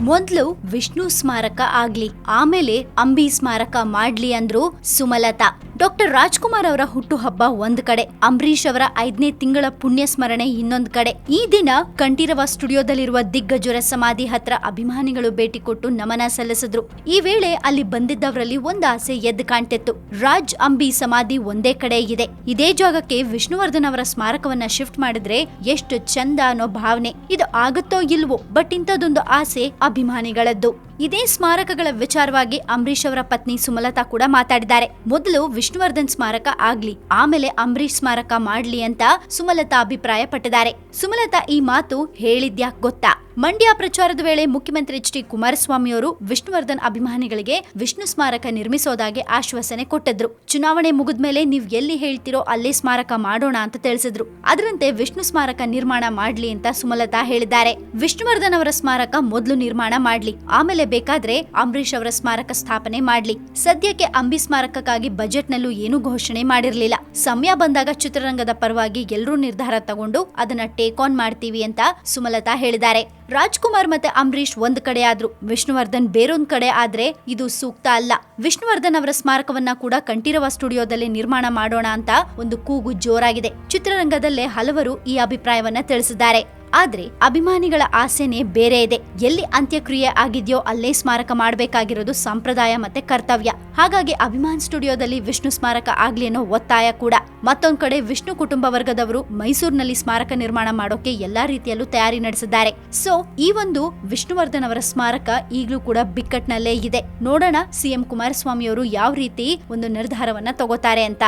ಮೊದ್ಲು ವಿಷ್ಣು ಸ್ಮಾರಕ ಆಗ್ಲಿ ಆಮೇಲೆ ಅಂಬಿ ಸ್ಮಾರಕ ಮಾಡ್ಲಿ ಅಂದ್ರು ಸುಮಲತಾ. ಡಾಕ್ಟರ್ ರಾಜ್ಕುಮಾರ್ ಅವರ ಹುಟ್ಟುಹಬ್ಬ ಒಂದ್ ಕಡೆ ಅಂಬರೀಶ್ ಅವರ ಐದನೇ ತಿಂಗಳ ಪುಣ್ಯ ಸ್ಮರಣೆ ಇನ್ನೊಂದ್ ಕಡೆ. ಈ ದಿನ ಕಂಠೀರವ ಸ್ಟುಡಿಯೋದಲ್ಲಿರುವ ದಿಗ್ಗಜರ ಸಮಾಧಿ ಹತ್ರ ಅಭಿಮಾನಿಗಳು ಭೇಟಿ ಕೊಟ್ಟು ನಮನ ಸಲ್ಲಿಸಿದ್ರು. ಈ ವೇಳೆ ಅಲ್ಲಿ ಬಂದಿದ್ದವರಲ್ಲಿ ಒಂದ್ ಆಸೆ ಎದ್ದು ಕಾಣ್ತಿತ್ತು. ರಾಜ್ ಅಂಬಿ ಸಮಾಧಿ ಒಂದೇ ಕಡೆ ಇದೆ. ಇದೇ ಜಾಗಕ್ಕೆ ವಿಷ್ಣುವರ್ಧನ್ ಅವರ ಸ್ಮಾರಕವನ್ನ ಶಿಫ್ಟ್ ಮಾಡಿದ್ರೆ ಎಷ್ಟು ಚಂದ ಅನ್ನೋ ಭಾವನೆ. ಇದು ಆಗುತ್ತೋ ಇಲ್ವೋ, ಬಟ್ ಇಂಥದ್ದೊಂದು ಆಸೆ ಅಭಿಮಾನಿಗಳದ್ದು. ಇದೇ ಸ್ಮಾರಕಗಳ ವಿಚಾರವಾಗಿ ಅಂಬರೀಶ್ ಅವರ ಪತ್ನಿ ಸುಮಲತಾ ಕೂಡ ಮಾತಾಡಿದ್ದಾರೆ. ಮೊದಲು ವಿಷ್ಣುವರ್ಧನ್ ಸ್ಮಾರಕ ಆಗ್ಲಿ, ಆಮೇಲೆ ಅಂಬರೀಶ್ ಸ್ಮಾರಕ ಮಾಡ್ಲಿ ಅಂತ ಸುಮಲತಾ ಅಭಿಪ್ರಾಯ ಪಟ್ಟಿದ್ದಾರೆ ಸುಮಲತಾ ಈ ಮಾತು ಹೇಳಿದ್ಯಾಕ್ ಗೊತ್ತಾ? ಮಂಡ್ಯ ಪ್ರಚಾರದ ವೇಳೆ ಮುಖ್ಯಮಂತ್ರಿ ಎಚ್ ಡಿ ಕುಮಾರಸ್ವಾಮಿ ಅವರು ವಿಷ್ಣುವರ್ಧನ್ ಅಭಿಮಾನಿಗಳಿಗೆ ವಿಷ್ಣು ಸ್ಮಾರಕ ನಿರ್ಮಿಸೋದಾಗಿ ಆಶ್ವಾಸನೆ ಕೊಟ್ಟಿದ್ರು. ಚುನಾವಣೆ ಮುಗಿದ ಮೇಲೆ ನೀವು ಎಲ್ಲಿ ಹೇಳ್ತಿರೋ ಅಲ್ಲೇ ಸ್ಮಾರಕ ಮಾಡೋಣ ಅಂತ ತಿಳಿಸಿದ್ರು. ಅದರಂತೆ ವಿಷ್ಣು ಸ್ಮಾರಕ ನಿರ್ಮಾಣ ಮಾಡ್ಲಿ ಅಂತ ಸುಮಲತಾ ಹೇಳಿದ್ದಾರೆ. ವಿಷ್ಣುವರ್ಧನ್ ಅವರ ಸ್ಮಾರಕ ಮೊದಲು ನಿರ್ಮಾಣ ಮಾಡ್ಲಿ, ಆಮೇಲೆ ಬೇಕಾದ್ರೆ ಅಂಬರೀಷ್ ಅವರ ಸ್ಮಾರಕ ಸ್ಥಾಪನೆ ಮಾಡ್ಲಿ. ಸದ್ಯಕ್ಕೆ ಅಂಬಿ ಸ್ಮಾರಕಕ್ಕಾಗಿ ಬಜೆಟ್ ನಲ್ಲೂ ಏನೂ ಘೋಷಣೆ ಮಾಡಿರಲಿಲ್ಲ. ಸಮಯ ಬಂದಾಗ ಚಿತ್ರರಂಗದ ಪರವಾಗಿ ಎಲ್ಲರೂ ನಿರ್ಧಾರ ತಗೊಂಡು ಅದನ್ನ ಟೇಕ್ ಆನ್ ಮಾಡ್ತೀವಿ ಅಂತ ಸುಮಲತಾ ಹೇಳಿದ್ದಾರೆ. ರಾಜ್ಕುಮಾರ್ ಮತ್ತೆ ಅಂಬರೀಶ್ ಒಂದ್ ಕಡೆ ಆದ್ರು. ವಿಷ್ಣುವರ್ಧನ್ ಬೇರೊಂದ್ ಕಡೆ ಆದ್ರೆ ಇದು ಸೂಕ್ತ ಅಲ್ಲ. ವಿಷ್ಣುವರ್ಧನ್ ಅವರ ಸ್ಮಾರಕವನ್ನ ಕೂಡ ಕಂಠೀರವ ಸ್ಟುಡಿಯೋದಲ್ಲಿ ನಿರ್ಮಾಣ ಮಾಡೋಣ ಅಂತ ಒಂದು ಕೂಗು ಜೋರಾಗಿದೆ. ಚಿತ್ರರಂಗದಲ್ಲೇ ಹಲವರು ಈ ಅಭಿಪ್ರಾಯವನ್ನ ತಿಳಿಸಿದ್ದಾರೆ. ಆದ್ರೆ ಅಭಿಮಾನಿಗಳ ಆಸೆನೆ ಬೇರೆ ಇದೆ. ಎಲ್ಲಿ ಅಂತ್ಯಕ್ರಿಯೆ ಆಗಿದೆಯೋ ಅಲ್ಲೇ ಸ್ಮಾರಕ ಮಾಡಬೇಕಾಗಿರೋದು ಸಂಪ್ರದಾಯ ಮತ್ತೆ ಕರ್ತವ್ಯ. ಹಾಗಾಗಿ ಅಭಿಮಾನ್ ಸ್ಟುಡಿಯೋದಲ್ಲಿ ವಿಷ್ಣು ಸ್ಮಾರಕ ಆಗ್ಲಿ ಅನ್ನೋ ಒತ್ತಾಯ ಕೂಡ. ಮತ್ತೊಂದ್ ಕಡೆ ವಿಷ್ಣು ಕುಟುಂಬ ವರ್ಗದವರು ಮೈಸೂರಿನಲ್ಲಿ ಸ್ಮಾರಕ ನಿರ್ಮಾಣ ಮಾಡೋಕೆ ಎಲ್ಲಾ ರೀತಿಯಲ್ಲೂ ತಯಾರಿ ನಡೆಸಿದ್ದಾರೆ. ಸೊ ಈ ಒಂದು ವಿಷ್ಣುವರ್ಧನ್ ಅವರ ಸ್ಮಾರಕ ಈಗಲೂ ಕೂಡ ಬಿಕ್ಕಟ್ನಲ್ಲೇ ಇದೆ. ನೋಡೋಣ ಸಿಎಂ ಕುಮಾರಸ್ವಾಮಿ ಅವರು ಯಾವ ರೀತಿ ಒಂದು ನಿರ್ಧಾರವನ್ನ ತಗೋತಾರೆ ಅಂತ.